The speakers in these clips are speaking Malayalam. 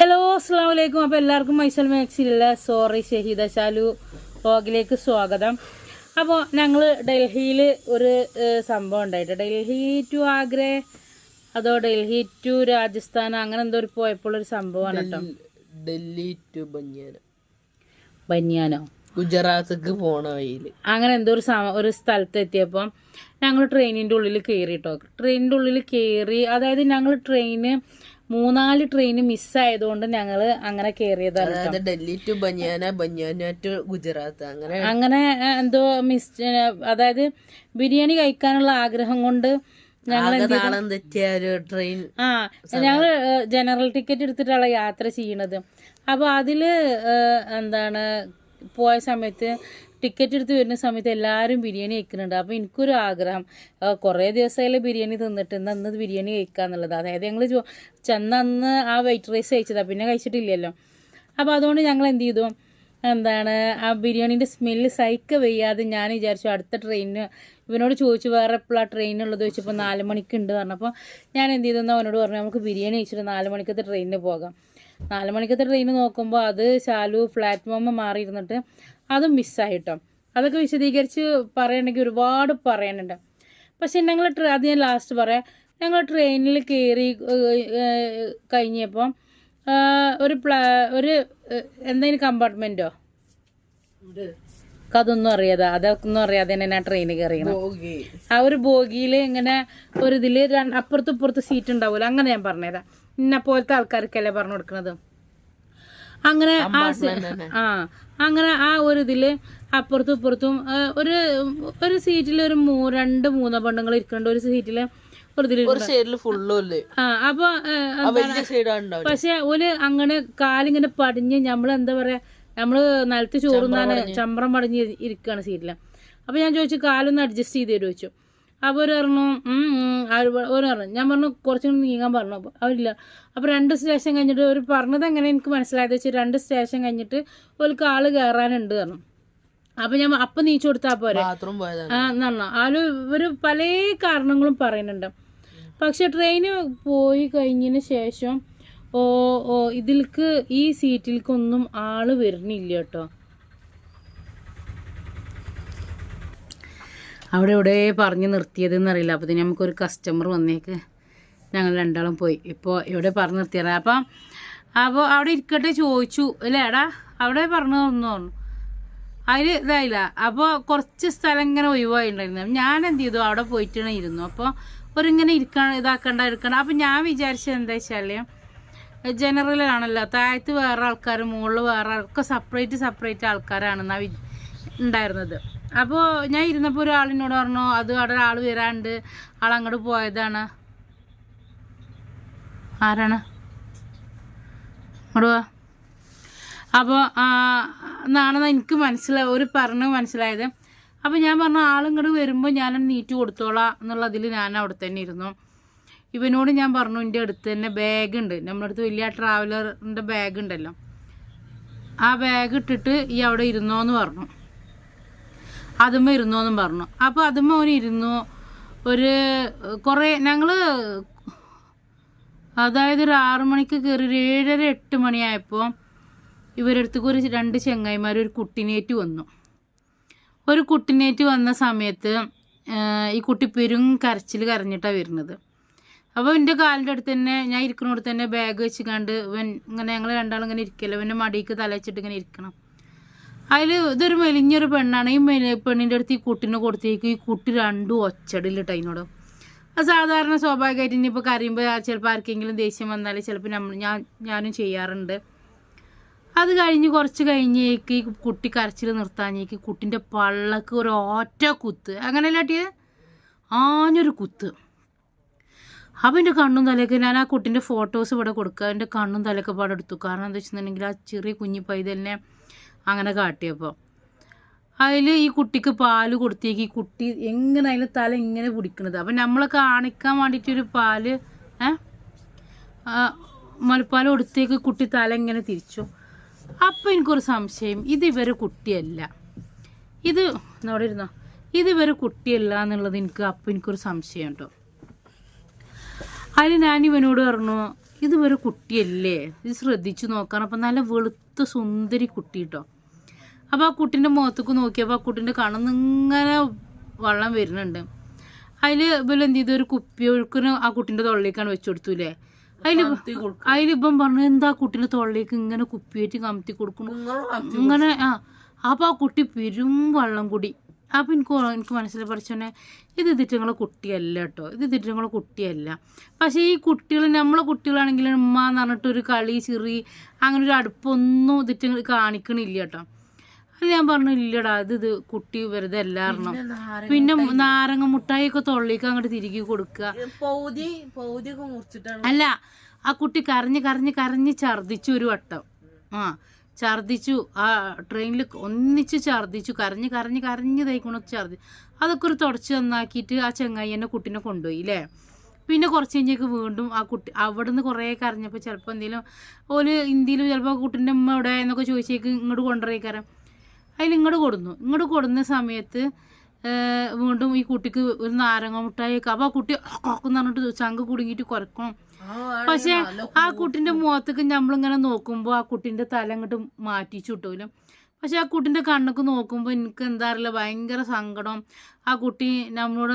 ഹലോ അസ്സാം വലൈക്കും അപ്പോൾ എല്ലാവർക്കും മൈസൽ മാക്സിലുള്ള സോറി ഷഹീദ ശാലു വ്ളോഗിലേക്ക് സ്വാഗതം. അപ്പോൾ ഞങ്ങൾ ഡൽഹിയിൽ ഒരു സംഭവം ഉണ്ടായിട്ട്. ഡൽഹി ടു ആഗ്ര അതോ ഡൽഹി ടു രാജസ്ഥാൻ അങ്ങനെ എന്തോ ഒരു പോയപ്പോൾ ഒരു സംഭവമാണ് കേട്ടോ. ഡൽഹി ടു ബന്യാനോ. ബന്യാനോ? ഗുജറാത്തേക്ക് പോണ വഴിയിൽ. അങ്ങനെ എന്തോ ഒരു സമ ഒരു സ്ഥലത്ത് എത്തിയപ്പോൾ ഞങ്ങൾ ട്രെയിനിന്റെ ഉള്ളിൽ കയറി കേട്ടോ ട്രെയിനിന്റെ ഉള്ളിൽ കയറി അതായത് ഞങ്ങൾ ട്രെയിന് മൂന്നാൽ ട്രെയിൻ മിസ്സായതുകൊണ്ട് ഞങ്ങൾ അങ്ങനെ കയറിയതാണ് അതായത് ഡൽഹി ടു ബനിയാന ബനിയാന ടു ഗുജറാത്ത് അങ്ങനെ അങ്ങനെ എന്തോ മിസ് അതായത് ബിരിയാണി കഴിക്കാനുള്ള ആഗ്രഹം കൊണ്ട് ഞങ്ങൾ ട്രെയിൻ ആ ഞങ്ങൾ ജനറൽ ടിക്കറ്റ് എടുത്തിട്ടാണ് യാത്ര ചെയ്യണത് അപ്പോൾ അതിൽ എന്താണ് പോയ സമയത്ത് ടിക്കറ്റ് എടുത്ത് വരുന്ന സമയത്ത് എല്ലാവരും ബിരിയാണി കഴിക്കുന്നുണ്ട്. അപ്പോൾ എനിക്കൊരു ആഗ്രഹം. കുറേ ദിവസമായാലും ബിരിയാണി തിന്നിട്ട്. അന്ന് ബിരിയാണി കഴിക്കുക എന്നുള്ളത്. അതായത് ഞങ്ങൾ ചെന്ന അന്ന് ആ വൈറ്റ് റൈസ് കഴിച്ചതാണ് പിന്നെ കഴിച്ചിട്ടില്ലല്ലോ. അപ്പോൾ അതുകൊണ്ട് ഞങ്ങൾ എന്ത് ചെയ്തു? എന്താണ് ആ ബിരിയാണീന്റെ സ്മെല്ല് സഹിക്ക വയ്യാതെ ഞാൻ വിചാരിച്ചു അടുത്ത ട്രെയിനിന് ഇവനോട് ചോദിച്ചു വേറെ എപ്പോഴാണ് ട്രെയിൻ ഉള്ളത് ചോദിച്ചപ്പോൾ നാല് മണിക്കുണ്ട് പറഞ്ഞപ്പോൾ ഞാൻ എന്ത് ചെയ്തെന്ന് അവനോട് പറഞ്ഞു നമുക്ക് ബിരിയാണി കഴിച്ചിട്ട് നാല് മണിക്കത്തെ ട്രെയിനിന് പോകാം. നാല് മണിക്കത്തെ ട്രെയിൻ നോക്കുമ്പോൾ അത് ശാലു പ്ലാറ്റ്ഫോം മാറിയിരുന്നിട്ട് അതും മിസ്സായിട്ടോ അതൊക്കെ വിശദീകരിച്ച് പറയണമെങ്കിൽ ഒരുപാട് പറയാനുണ്ട് പക്ഷെ ഞങ്ങൾ ട്രെ- അത് ഞാൻ ലാസ്റ്റ് പറയാം. ഞങ്ങൾ ട്രെയിനിൽ കയറി കഴിഞ്ഞപ്പോൾ ഒരു പ്ലാ ഒരു എന്തെങ്കിലും കമ്പാർട്ട്മെന്റോ അതൊന്നും അറിയാതെ അതൊന്നും അറിയാതെ തന്നെ ഞാൻ ട്രെയിനിൽ കയറിയത് ആ ഒരു ബോഗിയിൽ ഇങ്ങനെ ഒരു ഇതിൽ അപ്പുറത്തും ഇപ്പുറത്ത് സീറ്റ് ഉണ്ടാവില്ല അങ്ങനെ ഞാൻ പറഞ്ഞുതരാം ഇന്ന പോലത്തെ ആൾക്കാർക്കല്ലേ പറഞ്ഞു കൊടുക്കുന്നത് അങ്ങനെ ആ ആ അങ്ങനെ ആ ഒരു ഇതിൽ അപ്പുറത്തും ഇപ്പുറത്തും ഒരു ഒരു സീറ്റിൽ ഒരു മൂ രണ്ട് മൂന്ന് പെണ്ണുങ്ങൾ ഇരിക്കുന്നുണ്ട്. ഒരു സീറ്റിൽ അപ്പൊ പക്ഷെ ഒരു അങ്ങനെ കാലിങ്ങനെ പടിഞ്ഞ് നമ്മൾ എന്താ പറയാ നമ്മൾ നിലത്ത് ചോറുന്നാണ് ചമ്പ്രം പടിഞ്ഞ്. ഇരിക്കുകയാണ് സീറ്റിൽ. അപ്പൊ ഞാൻ ചോദിച്ചു കാലൊന്ന് അഡ്ജസ്റ്റ് ചെയ്ത് തരുമോ ചോദിച്ചു. അപ്പോൾ ഒരു പറഞ്ഞു ഒരു പറഞ്ഞു. ഞാൻ പറഞ്ഞു കുറച്ചും കൂടി നീങ്ങാൻ പറഞ്ഞു. അപ്പോൾ അവരില്ല. അപ്പോൾ രണ്ട് സ്റ്റേഷൻ കഴിഞ്ഞിട്ട് ഒരു പറഞ്ഞത് എങ്ങനെ എനിക്ക് മനസ്സിലായത് വെച്ചാൽ രണ്ട് സ്റ്റേഷൻ കഴിഞ്ഞിട്ട് ഓൾക്ക് ആൾ കയറാനുണ്ട് പറഞ്ഞു. അപ്പോൾ ഞാൻ അപ്പം നീച്ചു കൊടുത്താൽ പോരെ. എന്നാണ് ആൾ ഇവർ പല കാരണങ്ങളും പറയുന്നുണ്ട്. പക്ഷെ ട്രെയിന് പോയി കഴിഞ്ഞതിന് ശേഷം ഓ ഓ ഇതിൽക്ക് ഈ സീറ്റിൽക്കൊന്നും ആൾ വരുന്നില്ല കേട്ടോ. അവിടെ ഇവിടെ പറഞ്ഞു നിർത്തിയതെന്ന് അറിയില്ല അപ്പോൾ നമുക്കൊരു കസ്റ്റമർ വന്നേക്ക്. ഞങ്ങൾ രണ്ടാളും പോയി. ഇപ്പോൾ ഇവിടെ പറഞ്ഞ് നിർത്തിയത്? അപ്പം അപ്പോൾ അവിടെ ഇരിക്കട്ടെ ചോദിച്ചു. അല്ലേ എടാ? അവിടെ പറഞ്ഞു തന്നു പറഞ്ഞു അതിൽ ഇതായില്ല. അപ്പോൾ കുറച്ച് സ്ഥലം ഇങ്ങനെ ഒഴിവായിട്ടുണ്ടായിരുന്നു. ഞാൻ എന്ത് ചെയ്തു? അവിടെ പോയിട്ടാണ് ഇരുന്നു. അപ്പോൾ ഒരിങ്ങനെ ഇരിക്കാൻ ഇതാക്കണ്ട ഇരിക്കണം അപ്പോൾ ഞാൻ വിചാരിച്ചത് എന്താ വെച്ചാൽ ജനറലാണല്ലോ താഴത്ത് വേറെ ആൾക്കാർ മുകളിൽ വേറെ ആൾക്കാർ സെപ്പറേറ്റ് സെപ്പറേറ്റ് ആൾക്കാരാണെന്നാണ് ഉണ്ടായിരുന്നത്. അപ്പോൾ ഞാൻ ഇരുന്നപ്പോൾ ഒരാളിനോട് പറഞ്ഞു അത് അവിടെ ഒരാൾ വരാണ്ട് ആൾ അങ്ങോട്ട് പോയതാണ്. ആരാണ്? അങ്ങോട്ട് വാ. അപ്പോൾ എന്നാണെന്ന് എനിക്ക് മനസ്സിലായി ഒരു പറഞ്ഞു മനസ്സിലായത്. അപ്പോൾ ഞാൻ പറഞ്ഞു ആളിങ്ങോട്ട് വരുമ്പോൾ ഞാൻ നീറ്റ് കൊടുത്തോളാം എന്നുള്ളതിൽ ഞാൻ അവിടെ തന്നെ ഇരുന്നു. ഇവനോട് ഞാൻ പറഞ്ഞു എന്റെ അടുത്ത് തന്നെ ബാഗ് ഉണ്ട്. നമ്മുടെ അടുത്ത് വലിയ ട്രാവലറിന്റെ ബാഗ് ഉണ്ടല്ലോ. ആ ബാഗ് ഇട്ടിട്ട് ഈ അവിടെ ഇരുന്നോ എന്ന് പറഞ്ഞു. അതുമ്മ ഇരുന്നോന്നും പറഞ്ഞു. അപ്പോൾ അതുമ്മ ഓൻ ഇരുന്നു. ഒരു കുറേ ഞങ്ങൾ അതായത് ഒരു ആറു മണിക്ക് കയറി ഒരു ഏഴര എട്ട് മണിയായപ്പോൾ ഇവരടുത്തേക്ക് ഒരു രണ്ട് ചെങ്ങായിമാർ ഒരു കുട്ടിനേറ്റ് വന്നു. ഒരു കുട്ടിനേറ്റ് വന്ന സമയത്ത് ഈ കുട്ടി പെരും കരച്ചിൽ കരഞ്ഞിട്ടാണ് വരുന്നത്. അപ്പോൾ എന്റെ കാലിന്റെ അടുത്ത് തന്നെ ഞാൻ ഇരിക്കുന്നിടത്ത് തന്നെ ബാഗ് വെച്ച് കണ്ട് ഇവൻ ഇങ്ങനെ ഞങ്ങൾ രണ്ടാളും ഇങ്ങനെ ഇരിക്കല്ലോ ഇവന്റെ മടിക്ക് തലച്ചിട്ട് ഇങ്ങനെ ഇരിക്കണം. അതിൽ ഇതൊരു മെലിഞ്ഞൊരു പെണ്ണാണ്. ഈ മെലി പെണ്ണിന്റെ അടുത്ത് ഈ കുട്ടീനെ കൊടുത്തേക്ക്. ഈ കുട്ടി രണ്ടും ഒച്ചടിലിട്ട് അതിനോട് അത് സാധാരണ സ്വാഭാവികമായിട്ട് ഇനിയിപ്പോൾ കരയുമ്പോൾ ചിലപ്പോൾ ആർക്കെങ്കിലും ദേഷ്യം വന്നാൽ ചിലപ്പോൾ നമ്മൾ ഞാൻ ഞാനും ചെയ്യാറുണ്ട്. അത് കഴിഞ്ഞ് കുറച്ച് കഴിഞ്ഞേക്ക് ഈ കുട്ടി കരച്ചിൽ നിർത്താഞ്ഞേക്ക് കുട്ടിന്റെ പള്ളക്ക് ഒരു ഒറ്റ കുത്ത്. അങ്ങനെയല്ല അട്ടിയത് ആഞ്ഞൊരു കുത്ത്. അപ്പം എന്റെ കണ്ണും തലയൊക്കെ ഞാൻ ആ കുട്ടിന്റെ ഫോട്ടോസ് ഇവിടെ കൊടുക്കുക എന്റെ കണ്ണും തലയൊക്കെ പാടെടുത്തു. കാരണം എന്താ വെച്ചിട്ടുണ്ടെങ്കിൽ ആ ചെറിയ കുഞ്ഞി അങ്ങനെ കാട്ടിയപ്പോൾ അതിൽ ഈ കുട്ടിക്ക് പാൽ കൊടുത്തേക്ക്. ഈ കുട്ടി എങ്ങനെ അതിൽ തല ഇങ്ങനെ പിടിക്കണത്? അപ്പം നമ്മളെ കാണിക്കാൻ വേണ്ടിയിട്ടൊരു പാൽ മുലപ്പാൽ കൊടുത്തേക്ക് കുട്ടി തല ഇങ്ങനെ തിരിച്ചു. അപ്പം എനിക്കൊരു സംശയം. ഇത് ഇവരെ കുട്ടിയല്ല. ഇത് എന്നോട് ഇത് ഇവരെ കുട്ടിയല്ല എന്നുള്ളത് എനിക്ക് അപ്പം എനിക്കൊരു സംശയം ഉണ്ടോ? അതിൽ ഞാൻ ഇവനോട് പറഞ്ഞു ഇത് ഇവരെ കുട്ടിയല്ലേ? ഇത് ശ്രദ്ധിച്ചു നോക്കണം. അപ്പം നല്ല വെളുത്ത സുന്ദരി കുട്ടി കേട്ടോ അപ്പോൾ ആ കുട്ടീന്റെ മുഖത്തേക്ക് നോക്കിയപ്പോൾ ആ കുട്ടീന്റെ കണ്ണിൽ ഇങ്ങനെ വെള്ളം വരുന്നുണ്ട്. അതിൽ ഇപ്പോൾ എന്ത് ചെയ്തു? ഒരു കുപ്പി ഒഴുക്കിന് ആ കുട്ടീന്റെ തൊള്ളിലേക്കാണ് വെച്ചു കൊടുത്തൂലേ അതിൽ അതിലിപ്പം പറഞ്ഞു എന്താ കുട്ടീന്റെ തൊള്ളിലേക്ക് ഇങ്ങനെ കുപ്പിയേറ്റ് കമത്തി കൊടുക്കുന്നു ഇങ്ങനെ ആ. അപ്പോൾ ആ കുട്ടി പെരും വെള്ളം കുടി. അപ്പം എനിക്ക് എനിക്ക് എനിക്ക് പറിച്ചു പഠിച്ചോനെ ഇത് ഇതിട്ട് നിങ്ങളെ കുട്ടിയല്ല കേട്ടോ ഇത് ഇതിട്ട് നിങ്ങളെ കുട്ടിയല്ല. പക്ഷേ ഈ കുട്ടികൾ നമ്മളെ കുട്ടികളാണെങ്കിൽ ഉമ്മ എന്ന് പറഞ്ഞിട്ടൊരു കളി ചിറി അങ്ങനെ ഒരു അടുപ്പൊന്നും ഇതിട്ട് കാണിക്കണില്ല കേട്ടോ അത് ഞാൻ പറഞ്ഞു ഇല്ലടാ ഇത് ഇത് കുട്ടി വെറുതെ എല്ലാരണം പിന്നെ നാരങ്ങ മുട്ടായി. ഒക്കെ തൊള്ളിക്ക് അങ്ങോട്ട് തിരികെ കൊടുക്കുക അല്ല ആ കുട്ടി കരഞ്ഞ് കരഞ്ഞ് കരഞ്ഞ് ഛർദിച്ചു ഒരു വട്ടം. ആ ഛർദിച്ചു. ആ ട്രെയിനിൽ ഒന്നിച്ച് ഛർദ്ദിച്ചു കരഞ്ഞ് കരഞ്ഞ് കരഞ്ഞ് തയ്ക്കണ ഛർദ്ദി അതൊക്കെ ഒരു തുടച്ച് നന്നാക്കിയിട്ട് ആ ചെങ്ങായി എന്നെ കുട്ടീനെ കൊണ്ടുപോയി അല്ലേ പിന്നെ കുറച്ച് കഴിഞ്ഞേക്ക് വീണ്ടും ആ കുട്ടി അവിടെ നിന്ന് കുറേ കരഞ്ഞപ്പോൾ ചിലപ്പോൾ എന്തെങ്കിലും ഓൽ ഇന്ത്യയിൽ ചിലപ്പോൾ കുട്ടീന്റെ അമ്മ എവിടെ എന്നൊക്കെ ചോദിച്ചേക്ക് ഇങ്ങോട്ട് കൊണ്ടുപോയിക്കാരം അതിൽ ഇങ്ങോട്ട് കൊടുന്നു. ഇങ്ങോട്ട് കൊടുന്ന സമയത്ത് വീണ്ടും ഈ കുട്ടിക്ക് ഒരു നാരങ്ങ മുട്ടായി അപ്പോൾ ആ കുട്ടി എന്ന് പറഞ്ഞിട്ട് ചങ്ക് കുടുങ്ങിയിട്ട് കുറക്കണം പക്ഷെ ആ കുട്ടിന്റെ മുഖത്തേക്ക് നമ്മളിങ്ങനെ നോക്കുമ്പോൾ ആ കുട്ടിന്റെ തല അങ്ങോട്ട് മാറ്റിച്ചു കിട്ടൂല പക്ഷെ ആ കുട്ടിന്റെ കണ്ണൊക്കെ നോക്കുമ്പോൾ എനിക്ക് എന്താ അറിയില്ല ഭയങ്കര സങ്കടം. ആ കുട്ടി നമ്മളോട്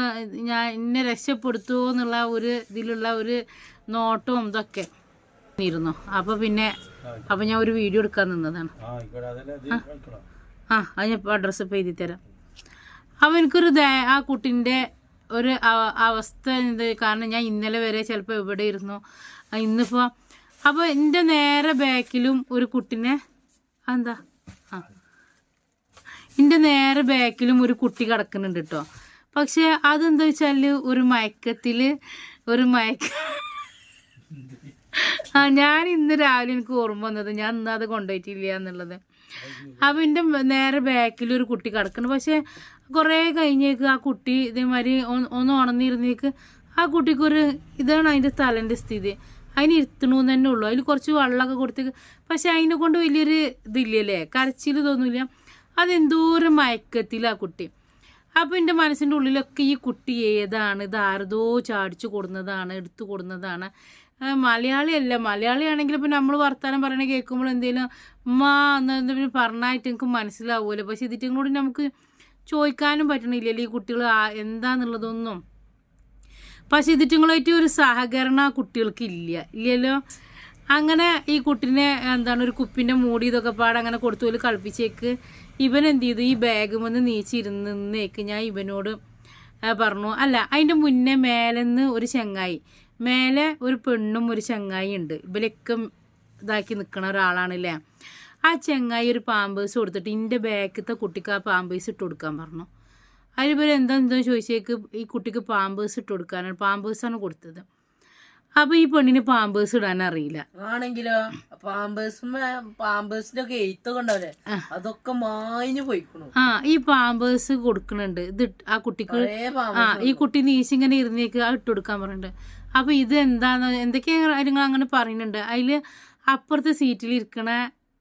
ഞാൻ എന്നെ രക്ഷപ്പെടുത്തുമോ എന്നുള്ള ഒരു ഇതിലുള്ള ഒരു നോട്ടവും ഇതൊക്കെ ഇരുന്നു അപ്പോൾ പിന്നെ അപ്പോൾ ഞാൻ ഒരു വീഡിയോ എടുക്കാൻ നിന്നതാണ്. ആ അത് ഞാൻ അഡ്രസ്സ് ഇപ്പോൾ എഴുതി തരാം. അപ്പോൾ എനിക്കൊരു ആ കുട്ടിന്റെ ഒരു അവ- അവസ്ഥ എന്ത്? കാരണം ഞാൻ ഇന്നലെ വരെ ചിലപ്പോൾ ഇവിടെ ഇരുന്നു? ഇന്നിപ്പോ ഇന്നിപ്പോൾ അപ്പോൾ എന്റെ നേരെ ബാക്കിലും ഒരു കുട്ടിനെ എന്താ? ആ. എന്റെ നേരെ ബാക്കിലും ഒരു കുട്ടി കിടക്കുന്നുണ്ട് കേട്ടോ പക്ഷേ അതെന്താ വെച്ചാൽ ഒരു മയക്കത്തിൽ ഒരു മയക്ക ആ ഞാൻ ഇന്ന് രാവിലെ എനിക്ക് ഓർമ്മ വന്നത് ഞാൻ ഇന്ന് അത് കൊണ്ടുപോയിട്ടില്ല എന്നുള്ളത്. അപ്പം എന്റെ നേരെ ബാക്കിൽ ഒരു കുട്ടി കിടക്കുന്നു. പക്ഷേ കുറേ കഴിഞ്ഞേക്ക് ആ കുട്ടി ഇതേമാതിരി ഒന്ന് ഉണർന്നിരുന്നേക്ക് ആ കുട്ടിക്കൊരു ഇതാണ് അതിന്റെ തലന്റെ സ്ഥിതി. അതിന് ഇരുത്തണമെന്ന് തന്നെ ഉള്ളൂ. അതിൽ കുറച്ച് വെള്ളമൊക്കെ കൊടുത്തേക്ക്. പക്ഷെ അതിനെ കൊണ്ട് വലിയൊരു ഇതില്ലല്ലേ? കരച്ചിൽ തോന്നില്ല അതെന്തോരം ആ കുട്ടി. അപ്പോൾ എന്റെ മനസ്സിന്റെ ഉള്ളിലൊക്കെ ഈ കുട്ടി ഏതാണ്? ഇത് ആരതോ ചാടിച്ചു കൊടുന്നതാണ് എടുത്തു കൊടുന്നതാണ്. മലയാളിയല്ല. മലയാളിയാണെങ്കിൽ ഇപ്പം നമ്മൾ വർത്തമാനം പറയണ കേൾക്കുമ്പോൾ എന്തെങ്കിലും ഉമ്മ എന്നു പിന്നെ പറഞ്ഞായിട്ട് എനിക്ക് മനസ്സിലാവുമല്ലോ പക്ഷെ ഇതിറ്റങ്ങളോട് നമുക്ക് ചോദിക്കാനും പറ്റണില്ലല്ലോ ഈ കുട്ടികൾ എന്താന്നുള്ളതൊന്നും. പക്ഷെ ഇതിറ്റുങ്ങളായിട്ട് ഒരു സഹകരണം ആ കുട്ടികൾക്ക് ഇല്ല ഇല്ലല്ലോ? അങ്ങനെ ഈ കുട്ടീനെ എന്താണ് ഒരു കുപ്പിന്റെ മൂടി ഇതൊക്കെ പാടെ അങ്ങനെ കൊടുത്തു പോലെ കളിപ്പിച്ചേക്ക്. ഇവൻ എന്ത് ചെയ്തു? ഈ ബാഗ് വന്ന് നീച്ചിരുന്നേക്ക് ഞാൻ ഇവനോട് പറഞ്ഞു. അല്ല അതിന്റെ മുന്നേ മേലെന്ന് ഒരു ചങ്ങായി മേലെ ഒരു പെണ്ണും ഒരു ചങ്ങായി ഉണ്ട് ഇവരൊക്കെ ഇതാക്കി നിൽക്കണ ഒരാളാണല്ലേ ആ ചെങ്ങായി ഒരു പാമ്പേഴ്സ് കൊടുത്തിട്ട് എന്റെ ബാക്കിലത്തെ കുട്ടിക്ക് ആ പാമ്പേഴ്സ് ഇട്ട് കൊടുക്കാൻ പറഞ്ഞു. അതിലിവർ എന്താ എന്തോ ചോദിച്ചേക്ക് ഈ കുട്ടിക്ക് പാമ്പേഴ്സ് ഇട്ട് കൊടുക്കാനാണ്. പാമ്പേഴ്സാണ് കൊടുത്തത്. അപ്പോൾ ഈ പെണ്ണിന് പാമ്പേഴ്സ് ഇടാൻ അറിയില്ല. ആണെങ്കിലോ? പാമ്പേഴ്സും പാമ്പേഴ്സിന്റെ ഒക്കെ എയ്ത്തൊക്കെ ഉണ്ടാവില്ലേ അതൊക്കെ മായിഞ്ഞു പോയിക്കണു. ആ ഈ പാമ്പേഴ്സ് കൊടുക്കണുണ്ട്. ഇത് ആ കുട്ടിക്ക് ആ ഈ കുട്ടി നീശിങ്ങനെ ഇരുന്നേക്ക് ആ ഇട്ട് കൊടുക്കാൻ പറഞ്ഞിട്ടുണ്ട്. അപ്പോൾ ഇത് എന്താന്ന് എന്തൊക്കെയാ കാര്യങ്ങൾ അങ്ങനെ പറയുന്നുണ്ട്. അതിൽ അപ്പുറത്തെ സീറ്റിൽ ഇരിക്കണ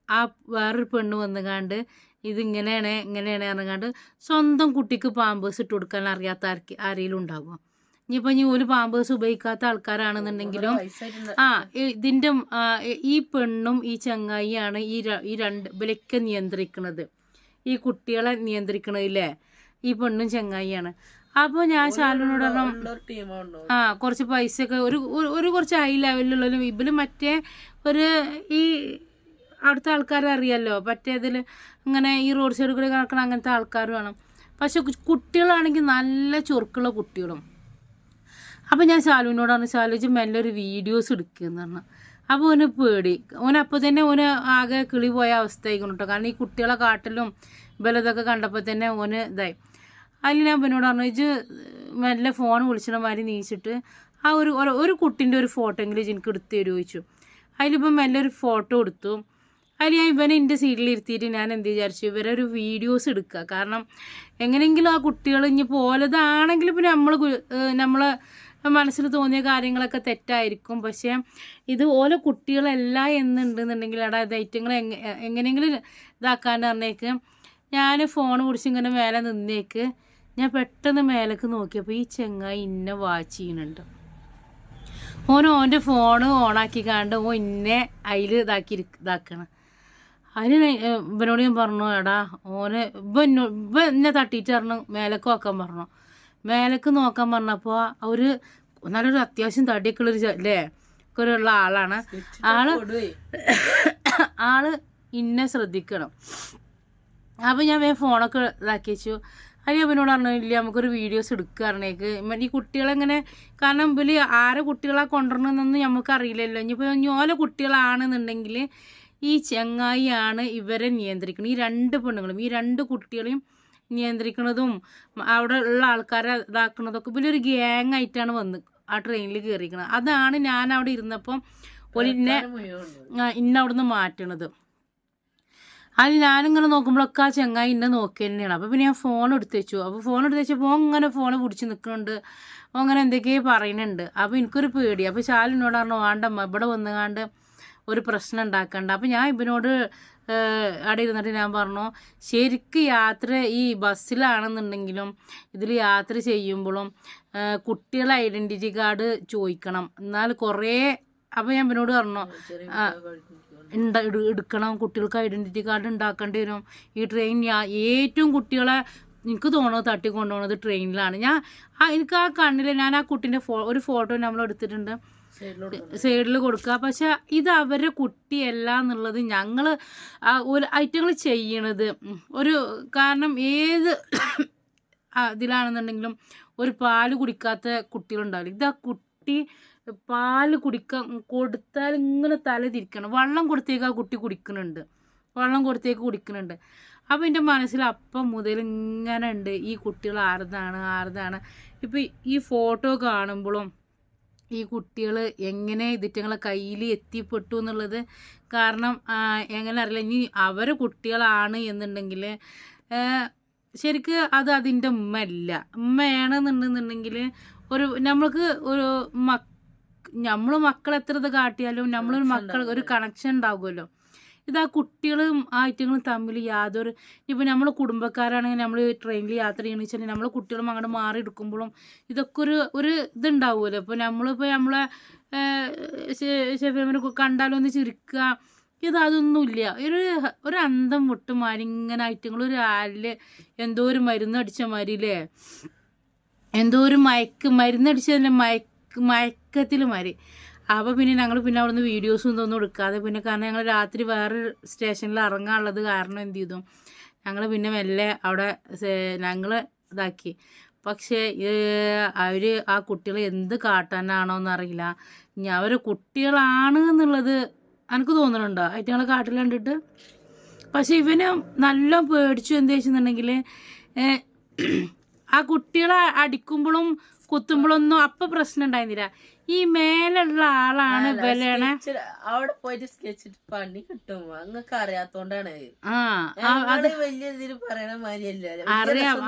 ആ വേറൊരു പെണ്ണ് വന്നുകാണ്ട് ഇതിങ്ങനെയാണ് ഇങ്ങനെയാണ് അറിഞ്ഞാണ്ട് സ്വന്തം കുട്ടിക്ക് പാമ്പേഴ്സ് ഇട്ട് കൊടുക്കാൻ അറിയാത്ത ആർക്ക് ആരെങ്കിലും ഉണ്ടാകും ഇനിയിപ്പോൾ ഇനി ഒരു പാമ്പേഴ്സ് ഉപയോഗിക്കാത്ത ആൾക്കാരാണെന്നുണ്ടെങ്കിലും ആ ഇതിന്റെ ഈ പെണ്ണും ഈ ചങ്ങായിയാണ് ഈ ഈ രണ്ട് ഇവരൊക്കെ നിയന്ത്രിക്കുന്നത് ഈ കുട്ടികളെ നിയന്ത്രിക്കണതില്ലേ? ഈ പെണ്ണും ചങ്ങായിയാണ്. അപ്പോൾ ഞാൻ ശാലുവിനോട് പറഞ്ഞു ആ കുറച്ച് പൈസ ഒക്കെ ഒരു- ഒരു കുറച്ച് ഹൈ ലെവലിലുള്ളവരും ഇവർ മറ്റേ ഒരു ഈ അവിടുത്തെ ആൾക്കാരെ അറിയാമല്ലോ മറ്റേതിൽ ഇങ്ങനെ ഈ റോഡ് സൈഡിൽ കൂടി നടക്കുന്ന അങ്ങനത്തെ ആൾക്കാർ വേണം പക്ഷെ കുട്ടികളാണെങ്കിൽ നല്ല ചുറുക്കുള്ള കുട്ടികളും. അപ്പം ഞാൻ ശാലുവിനോടാണ് ശാലുജി മെല്ലെ ഒരു വീഡിയോസ് എടുക്കുകയെന്ന് പറഞ്ഞു. അപ്പോൾ ഓന് പേടി. ഓനപ്പോൾ അപ്പോൾ തന്നെ ഓന് ആകെ കിളി പോയ അവസ്ഥയായിക്കണം കേട്ടോ കാരണം ഈ കുട്ടികളെ കാട്ടിലും ബലതൊക്കെ കണ്ടപ്പോൾ തന്നെ ഓന് ഇതായി. അതിൽ ഞാൻ പിന്നോട് പറഞ്ഞു ഇജ് മെല്ലെ ഫോൺ വിളിച്ചിട മാതിരി നീച്ചിട്ട് ആ ഒരു ഒരു- കുട്ടീന്റെ ഒരു ഫോട്ടോ എങ്കിലും എനിക്ക് എടുത്ത് തരുമോ ചോദിച്ചു. അതിലിപ്പം മെല്ലെ ഒരു ഫോട്ടോ എടുത്തു. അതിൽ ഇവനെ എന്റെ സീറ്റിൽ ഇരുത്തിയിട്ട് ഞാൻ എന്ത് വിചാരിച്ചു ഇവരെ ഒരു വീഡിയോസ് എടുക്കുക കാരണം എങ്ങനെയെങ്കിലും ആ കുട്ടികൾ ഇനി പോലതാണെങ്കിൽ പിന്നെ നമ്മൾ നമ്മൾ മനസ്സിൽ തോന്നിയ കാര്യങ്ങളൊക്കെ തെറ്റായിരിക്കും. പക്ഷേ ഇത് ഓരോ കുട്ടികളല്ല എന്നുണ്ടെന്നുണ്ടെങ്കിൽ അവിടെ ഐറ്റങ്ങൾ എങ്ങ എങ്ങനെയെങ്കിലും ഇതാക്കാൻ പറഞ്ഞേക്ക്. ഞാൻ ഫോൺ പിടിച്ച് ഇങ്ങനെ മേലെ നിന്നേക്ക്. ഞാൻ പെട്ടെന്ന് മേലേക്ക് നോക്കിയപ്പോൾ ഈ ചെങ്ങായി ഇന്നെ വാച്ച് ചെയ്യുന്നുണ്ട്. ഓൻ ഓന്റെ ഫോണ് ഓണാക്കി കണ്ട് ഓ ഇന്നെ അതിൽ ഇതാക്കി ഇതാക്കണം. അതിന് ഇവനോട് ഞാൻ പറഞ്ഞു എടാ ഓന് ഇവ എന്നോ- ഇവ എന്നെ തട്ടിയിട്ട് പറഞ്ഞു മേലേക്ക് നോക്കാൻ പറഞ്ഞു. മേലേക്ക് നോക്കാൻ പറഞ്ഞപ്പോൾ ഒരു നല്ലൊരു അത്യാവശ്യം തടിയൊക്കെ ഉള്ളൊരു അല്ലേ ഒക്കെ ഉള്ള ആളാണ്. ആൾ ആൾ ഇന്നെ ശ്രദ്ധിക്കണം. അപ്പം ഞാൻ വേഗം ഫോണൊക്കെ ഇതാക്കി വെച്ചു. അതിന് അവനോട് പറഞ്ഞു ഇല്ല നമുക്കൊരു വീഡിയോസ് എടുക്കാറിനേക്ക് ഈ കുട്ടികളെങ്ങനെ കാരണം ഇവർ ആരെ കുട്ടികളെ കൊണ്ടുവരണമെന്നൊന്നും നമുക്ക് അറിയില്ലല്ലോ ഇനിയിപ്പോൾ ഓല കുട്ടികളാണെന്നുണ്ടെങ്കിൽ ഈ ചെങ്ങായിയാണ് ഇവരെ നിയന്ത്രിക്കുന്നത്. ഈ രണ്ട് പെണ്ണുങ്ങളും ഈ രണ്ട് കുട്ടികളെയും നിയന്ത്രിക്കുന്നതും അവിടെ ഉള്ള ആൾക്കാരെ ഇതാക്കുന്നതൊക്കെ വലിയൊരു ഗ്യാങ് ആയിട്ടാണ് വന്ന് ആ ട്രെയിനിൽ കയറിയിരിക്കുന്നത് അതാണ് ഞാൻ അവിടെ ഇരുന്നപ്പം ഒരു ഇന്നെ ഇന്ന അവിടുന്ന് മാറ്റണത്. അത് ഞാനിങ്ങനെ നോക്കുമ്പോഴൊക്കെ ആ ചെങ്ങായി ഇന്നെ നോക്കി തന്നെയാണ്. അപ്പോൾ പിന്നെ ഞാൻ ഫോൺ എടുത്ത് വെച്ചു. അപ്പോൾ ഫോൺ എടുത്ത് വെച്ചപ്പോൾ അങ്ങനെ ഫോൺ പിടിച്ച് നിൽക്കുന്നുണ്ട് അപ്പോൾ അങ്ങനെ എന്തൊക്കെയോ പറയുന്നുണ്ട്. അപ്പോൾ എനിക്കൊരു പേടി. അപ്പോൾ ശാലിനോട് പറഞ്ഞു വേണ്ടമ്മ ഇവിടെ വന്നുകാണ്ട് ഒരു പ്രശ്നം ഉണ്ടാക്കണ്ട. അപ്പം ഞാൻ ഇവനോട് അവിടെ ഇരുന്നിട്ട് ഞാൻ പറഞ്ഞു ശരിക്ക് യാത്ര ഈ ബസ്സിലാണെന്നുണ്ടെങ്കിലും ഇതിൽ യാത്ര ചെയ്യുമ്പോഴും കുട്ടികളെ ഐഡന്റിറ്റി കാർഡ് ചോദിക്കണം. എന്നാൽ കുറേ അപ്പോൾ ഞാൻ ഇവനോട് പറഞ്ഞു ഉണ്ട എടുക്കണം കുട്ടികൾക്ക് ഐഡന്റിറ്റി കാർഡ് ഉണ്ടാക്കേണ്ടി വരും. ഈ ട്രെയിൻ ഏറ്റവും കുട്ടികളെ എനിക്ക് തോന്നുന്നത് തട്ടിക്കൊണ്ടുപോകുന്നത് ട്രെയിനിലാണ് ഞാൻ ആ എനിക്ക് ആ കണ്ണിൽ ഞാൻ ആ കുട്ടീന്റെ ഫോ ഒരു ഫോട്ടോ നമ്മൾ എടുത്തിട്ടുണ്ട് സൈഡിൽ കൊടുക്കുക പക്ഷെ ഇത് അവരുടെ കുട്ടിയല്ല എന്നുള്ളത് ഞങ്ങൾ ഒരു ഐറ്റങ്ങൾ ചെയ്യണത്. ഒരു കാരണം ഏത് ഇതിലാണെന്നുണ്ടെങ്കിലും ഒരു പാൽ കുടിക്കാത്ത കുട്ടികളുണ്ടാവില്ല? ഇത് ആ കുട്ടി പാൽ കുടിക്കാൻ കൊടുത്താൽ ഇങ്ങനെ തല തിരിക്കണം. വെള്ളം കൊടുത്തേക്ക് ആ കുട്ടി കുടിക്കുന്നുണ്ട്. വെള്ളം കൊടുത്തേക്ക് കുടിക്കുന്നുണ്ട്. അപ്പോൾ എന്റെ മനസ്സിൽ അപ്പം മുതൽ ഇങ്ങനെ ഉണ്ട് ഈ കുട്ടികൾ ആരതാണ് ആരതാണ് ഇപ്പം ഈ ഫോട്ടോ കാണുമ്പോഴും ഈ കുട്ടികൾ എങ്ങനെ ഇതിറ്റങ്ങളെ കയ്യിൽ എത്തിപ്പെട്ടു എന്നുള്ളത് കാരണം എങ്ങനെ അറിയില്ല. ഇനി അവർ കുട്ടികളാണ് എന്നുണ്ടെങ്കിൽ ശരിക്ക് അത് അതിന്റെ ഉമ്മ അല്ല ഉമ്മയാണെന്നുണ്ടെന്നുണ്ടെങ്കിൽ ഒരു നമ്മൾക്ക് ഒരു മക്ക നമ്മൾ മക്കൾ എത്ര ഇത് കാട്ടിയാലും നമ്മളൊരു മക്കൾ ഒരു കണക്ഷൻ ഉണ്ടാകുമല്ലോ ഇത് ആ കുട്ടികളും ആയിട്ടുകളും തമ്മിൽ യാതൊരു ഇപ്പോൾ നമ്മൾ കുടുംബക്കാരാണെങ്കിൽ നമ്മൾ ട്രെയിനിൽ യാത്ര ചെയ്യണമെന്ന് വെച്ചാൽ നമ്മളെ കുട്ടികളും അങ്ങോട്ട് മാറി എടുക്കുമ്പോഴും ഇതൊക്കെ ഒരു ഒരു ഇതുണ്ടാവുമല്ലോ. ഇപ്പോൾ നമ്മളിപ്പോൾ നമ്മളെ ഷെഫിയമ്മനെ കണ്ടാലും ഒന്ന് ചിരിക്കുക. ഇത് അതൊന്നുമില്ല. ഒരു ഒരു അന്തം വിട്ടുമാരി മാരിങ്ങനെ ഐറ്റങ്ങൾ ഒരു ആലിൽ എന്തോ ഒരു മരുന്ന് അടിച്ച മാതിരില്ലേ എന്തോ ഒരു മയക്ക് മരുന്നടിച്ചതിന്റെ മയക്ക് മയക്കത്തിൽ മാറി അപ്പോൾ പിന്നെ ഞങ്ങൾ പിന്നെ അവിടുന്ന് വീഡിയോസും ഇതൊന്നും എടുക്കാതെ പിന്നെ കാരണം ഞങ്ങൾ രാത്രി വേറെ സ്റ്റേഷനിൽ ഇറങ്ങാനുള്ളത് കാരണം എന്ത് ചെയ്തു? ഞങ്ങൾ പിന്നെ മെല്ലെ അവിടെ ഞങ്ങൾ ഇതാക്കി. പക്ഷേ അവർ ആ കുട്ടികളെ എന്ത് കാട്ടാനാണോ എന്നറിയില്ല ഇനി അവർ കുട്ടികളാണ് എന്നുള്ളത് എനിക്ക് തോന്നുന്നുണ്ടോ അയറ്റങ്ങളെ കാട്ടിൽ കണ്ടിട്ട്? പക്ഷേ ഇവന് നല്ല പേടിച്ചു എന്താ വെച്ചെന്നുണ്ടെങ്കിൽ ആ കുട്ടികളെ അടിക്കുമ്പോഴും കുത്തുമ്പോഴൊന്നും അപ്പം പ്രശ്നം ഉണ്ടായിരുന്നില്ല. ഈ മേലുള്ള ആളാണ് ഇവലാണ് അവിടെ പോയിട്ട് സ്കെച്ച് പണി കിട്ടും. അങ്ങക്ക് അറിയാത്തോണ്ടാണ്. അത് വലിയ ഇതിൽ പറയണ മാതിരിയല്ല. അറിയാം.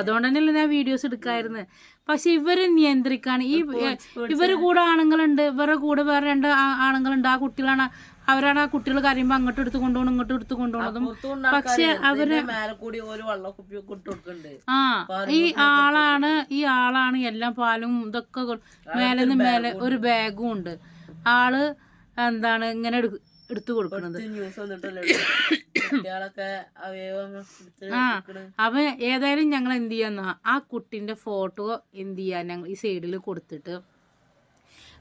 അതുകൊണ്ട് തന്നെയല്ലേ ഞാൻ വീഡിയോസ് എടുക്കായിരുന്നു. പക്ഷെ ഇവർ നിയന്ത്രിക്കാണ്. ഈ ഇവർ കൂടെ ആണുങ്ങളുണ്ട്. ഇവരുടെ കൂടെ വേറെ രണ്ട് ആണുങ്ങളുണ്ട്. ആ കുട്ടികളാണ് അവരാണ് ആ കുട്ടികൾ കരയുമ്പോൾ അങ്ങോട്ട് എടുത്ത് കൊണ്ടുപോകണം ഇങ്ങോട്ട് എടുത്ത് കൊണ്ടുപോകണതും പക്ഷെ അവർ ആ ഈ ആളാണ് ഈ ആളാണ് എല്ലാം പാലും ഇതൊക്കെ മേലെ നിന്ന് മേലെ ഒരു ബാഗും ഉണ്ട്. ആൾ എന്താണ് ഇങ്ങനെ എടുത്തു കൊടുക്കുന്നത് ആ. അവ അപ്പൊ ഏതായാലും ഞങ്ങൾ എന്ത് ചെയ്യാന്നാ ആ കുട്ടിന്റെ ഫോട്ടോ എന്ത് ചെയ്യാ ഞങ്ങൾ ഈ സൈഡിൽ കൊടുത്തിട്ട്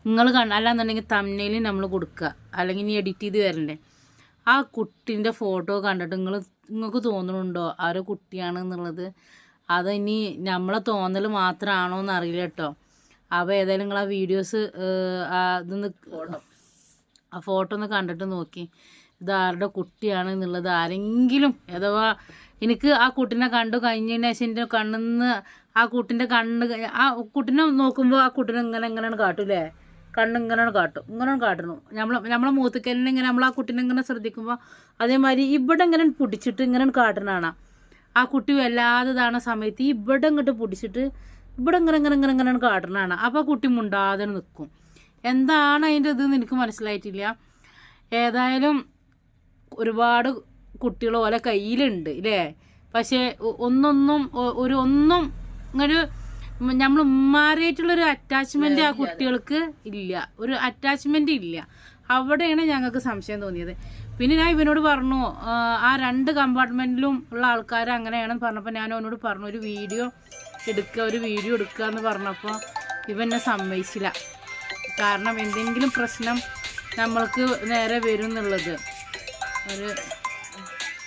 നിങ്ങൾ കണ്ട അല്ലാന്നുണ്ടെങ്കിൽ തമ്മിൽ നമ്മൾ കൊടുക്കുക. അല്ലെങ്കിൽ ഇനി എഡിറ്റ് ചെയ്ത് വരണ്ടേ. ആ കുട്ടീന്റെ ഫോട്ടോ കണ്ടിട്ട് നിങ്ങൾ നിങ്ങൾക്ക് തോന്നുന്നുണ്ടോ? ആരോ കുട്ടിയാണ് എന്നുള്ളത് അത് ഇനി നമ്മളെ തോന്നൽ മാത്രമാണോ എന്ന് അറിയില്ല കേട്ടോ. അപ്പോൾ ഏതായാലും നിങ്ങൾ ആ വീഡിയോസ് ഇതൊന്ന്. ആ ഫോട്ടോ ഒന്ന് കണ്ടിട്ട് നോക്കി. ഇത് ആരുടെ കുട്ടിയാണ് എന്നുള്ളത് ആരെങ്കിലും അഥവാ എനിക്ക് ആ കുട്ടിനെ കണ്ടു കഴിഞ്ഞതിന് ശേഷം എന്റെ കണ്ണിന്ന് ആ കുട്ടിന്റെ കണ്ണ് ആ കുട്ടിനെ നോക്കുമ്പോൾ ആ കുട്ടിനെ ഇങ്ങനെ ഇങ്ങനെയാണ് കാട്ടൂലേ കണ്ണ് ഇങ്ങനെയാണ് കാട്ടും. ഇങ്ങനെയാണ് കാട്ടണം നമ്മൾ നമ്മളെ മൂത്തക്കലിനെ ഇങ്ങനെ നമ്മൾ ആ കുട്ടിനെ ഇങ്ങനെ ശ്രദ്ധിക്കുമ്പോൾ അതേമാതിരി ഇവിടെ ഇങ്ങനെ പിടിച്ചിട്ട് ഇങ്ങനെ കാട്ടണതാണ് ആ കുട്ടി വല്ലാതെ സമയത്ത് ഇവിടെ ഇങ്ങോട്ട് പിടിച്ചിട്ട് ഇവിടെ ഇങ്ങനെ ഇങ്ങനെ ഇങ്ങനെ ഇങ്ങനെ കാട്ടണതാണ് അപ്പോൾ ആ കുട്ടി മുണ്ടാതെ നിൽക്കും. എന്താണ് അതിന്റെ ഇതെന്ന് എനിക്ക് മനസ്സിലായിട്ടില്ല. ഏതായാലും ഒരുപാട് കുട്ടികൾ ഓലെ കയ്യിലുണ്ട് ഇല്ലേ? പക്ഷേ ഒന്നൊന്നും ഒരു ഒന്നും ഒരു നമ്മൾ ഉമ്മാരായിട്ടുള്ളൊരു അറ്റാച്ച്മെന്റ് ആ കുട്ടികൾക്ക് ഇല്ല. ഒരു അറ്റാച്ച്മെന്റ് ഇല്ല. അവിടെയാണ് ഞങ്ങൾക്ക് സംശയം തോന്നിയത്. പിന്നെ ഞാൻ ഇവനോട് പറഞ്ഞു ആ, രണ്ട് കമ്പാർട്ട്മെന്റിലും ഉള്ള ആൾക്കാർ അങ്ങനെയാണെന്ന് പറഞ്ഞപ്പോൾ ഞാൻ അവനോട് പറഞ്ഞു ഒരു വീഡിയോ എടുക്കുക ഒരു വീഡിയോ എടുക്കുക എന്ന് പറഞ്ഞപ്പോൾ ഇവനെ എന്നെ സമ്മതിച്ചില്ല. കാരണം എന്തെങ്കിലും പ്രശ്നം നമ്മൾക്ക് നേരെ വരും എന്നുള്ളത് ഒരു